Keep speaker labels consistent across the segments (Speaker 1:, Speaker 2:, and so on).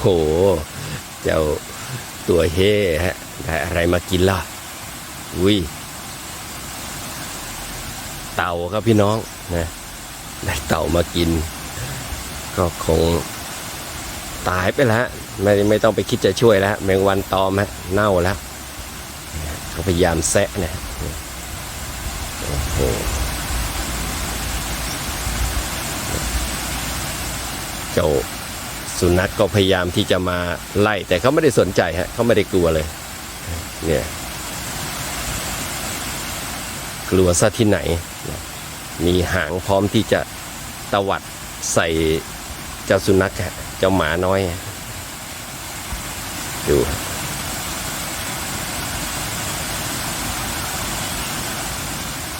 Speaker 1: โห เจ้าตัวเฮ่ฮะได้อะไรมากินล่ะ อุ้ย เต่าครับพี่น้องนะได้เต่ามากิน ก็คงตายไปแล้วไม่ไม่ต้องไปคิดจะช่วยแล้ว แมงวันตอมฮะเน่าแล้วเขาพยายามแซะนะโอ้โหเจ้า สุนัขก็พยายามที่จะมาไล่ แต่เขาไม่ได้สนใจฮะเขาไม่ได้กลัวเลย เนี่ยกลัวซะที่ไหน มีหางพร้อมที่จะตวัดใส่เจ้าสุนัขอะเจ้าหมาน้อยอะดู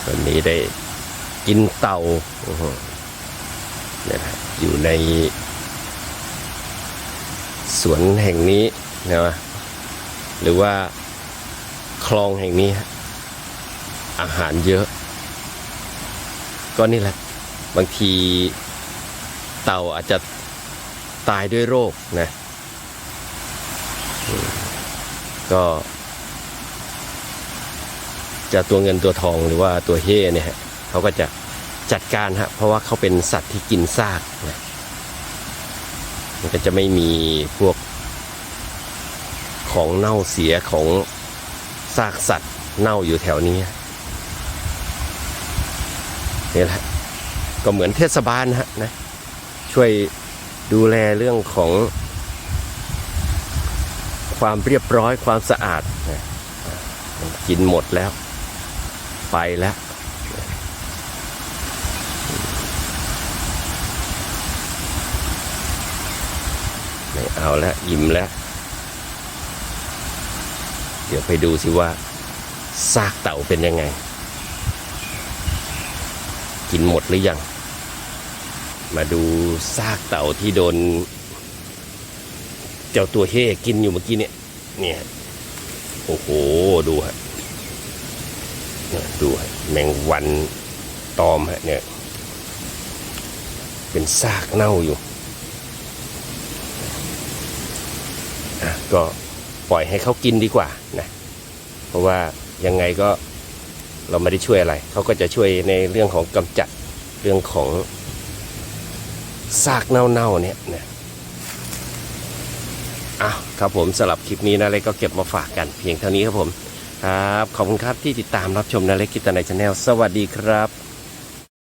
Speaker 1: วันนี้ได้กินเต่าเนี่ยอยู่ใน สวนแห่งนี้นะหรือว่าคลองแห่งนี้ อาหารเยอะ ก็นี่แหละ บางทีเต่าอาจจะตายด้วยโรคนะ ก็จะตัวเงินตัวทองหรือว่าตัวเฮ่เนี่ยเขาก็จะจัดการฮะเพราะว่าเขาเป็นสัตว์ที่กินซากนะ มันก็จะไม่มีพวกของเน่าเสียของซากสัตว์เน่าอยู่แถวนี้นี่แหละก็เหมือนเทศบาลนะฮะนะช่วยดูแลเรื่องของความเรียบร้อยความสะอาด กินหมดแล้ว ไปแล้ว ไม่เอาแล้วอิ่มแล้ว เดี๋ยวไปดูสิว่าซากเต่าเป็นยังไง กินหมดหรือยัง มาดูซากเต่าที่โดน เจ้าตัวเฮกินอยู่เมื่อกี้เนี่ย เนี่ย โอ้โห ดูฮะดูฮะแมงวันตอมฮะเนี่ย เป็นซากเน่าอยู่อะ ก็ปล่อยให้เขากินดีกว่านะเพราะว่ายังไงก็เราไม่ได้ช่วยอะไร เขาก็จะช่วยในเรื่องของกำจัดเรื่องของซากเน่าๆเนี่ยนะอ้าวครับผมสำหรับคลิปนี้นะเล็กก็เก็บมาฝากกันเพียงเท่านี้ครับผม ครับ ขอบคุณครับที่ติดตามรับชมนะเล็กกิตในชาแนลสวัสดีครับ